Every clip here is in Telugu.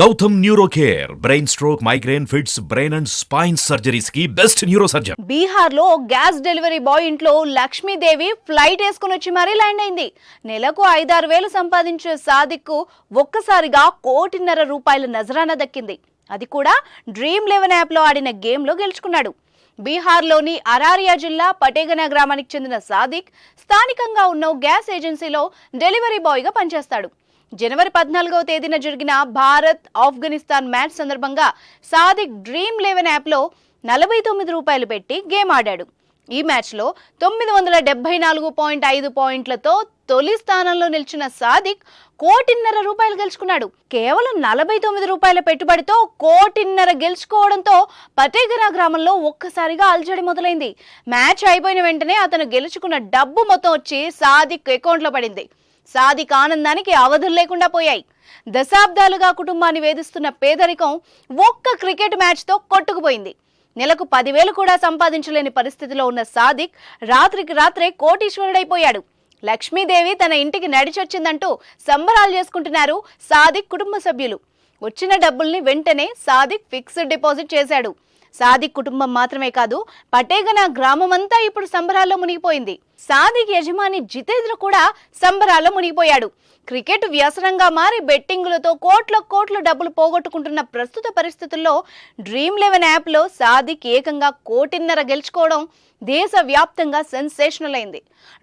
Gautam neuro care brain stroke migraine fits brain and spine సర్జరీస్కి best neuro surgeon బీహార్లో లో గ్యాస్ డెలివరీ బాయ్ ఇంట్లో లక్ష్మీదేవి ఫ్లైట్ వేసుకుని వచ్చి మరీ ల్యాండ్ అయింది. నెలకు ఐదారు వేలు సంపాదించే సాదిక్కు ఒక్కసారిగా కోటిన్నర రూపాయల నజరానా దక్కింది. అది కూడా డ్రీమ్ లెవెన్ యాప్లో ఆడిన గేమ్లో గెలుచుకున్నాడు. బీహార్లోని అరారియా జిల్లా పటేగన గ్రామానికి చెందిన సాదిక్ స్థానికంగా ఉన్న గ్యాస్ ఏజెన్సీలో డెలివరీ బాయ్గా పనిచేస్తాడు. జనవరి పద్నాలుగవ తేదీన జరిగిన భారత్ ఆఫ్ఘనిస్తాన్ మ్యాచ్ సందర్భంగా సాదిక్ డ్రీమ్ లెవెన్ యాప్లో నలభై తొమ్మిది రూపాయలు పెట్టి గేమ్ ఆడాడు. ఈ మ్యాచ్లో తొమ్మిది వందల డెబ్బై నాలుగు పాయింట్ ఐదు పాయింట్లతో తొలి స్థానంలో నిలిచిన సాదిక్ కోటిన్నర రూపాయలు గెలుచుకున్నాడు. కేవలం నలభై తొమ్మిది రూపాయల పెట్టుబడితో కోటిన్నర గెలుచుకోవడంతో పటేగన గ్రామంలో ఒక్కసారిగా అలజడి మొదలైంది. మ్యాచ్ అయిపోయిన వెంటనే అతను గెలుచుకున్న డబ్బు మొత్తం వచ్చి సాదిక్ అకౌంట్లో పడింది. సాదిక్ ఆనందానికి అవధులు లేకుండా పోయాయి. దశాబ్దాలుగా కుటుంబాన్ని వేధిస్తున్న పేదరికం ఒక్క క్రికెట్ మ్యాచ్తో కొట్టుకుపోయింది. నెలకు పదివేలు కూడా సంపాదించలేని పరిస్థితిలో ఉన్న సాదిక్ రాత్రికి రాత్రే కోటీశ్వరుడైపోయాడు. లక్ష్మీదేవి తన ఇంటికి నడిచొచ్చిందంటూ సంబరాలు చేసుకుంటున్నారు సాదిక్ కుటుంబ సభ్యులు. వచ్చిన డబ్బుల్ని వెంటనే సాదిక్ ఫిక్స్డ్ డిపాజిట్ చేశాడు. సాదిక్ కుటుంబం మాత్రమే కాదు పటేగన గ్రామమంతా ఇప్పుడు సంబరాల్లో మునిగిపోయింది. సాదిక్ యజమాని జితేంద్ర కూడా సంబరాల్లో మునిగిపోయాడు. క్రికెట్ వ్యసనంగా మారి బెట్టింగులతో కోట్ల కోట్ల డబ్బులు పోగొట్టుకుంటున్న ప్రస్తుత పరిస్థితుల్లో డ్రీమ్ లెవెన్ యాప్లో సాదిక్ ఏకంగా కోటిన్నర గెలుచుకోవడం దేశవ్యాప్తంగా సెన్సేషనల్ అయింది.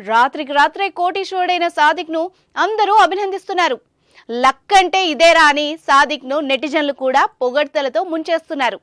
రాత్రికి రాత్రే కోటీశ్వరుడైన సాదిక్ను అందరూ అభినందిస్తున్నారు. లక్ అంటే ఇదేరా అని సాదిక్ను నెటిజన్లు కూడా పొగడ్తలతో ముంచేస్తున్నారు.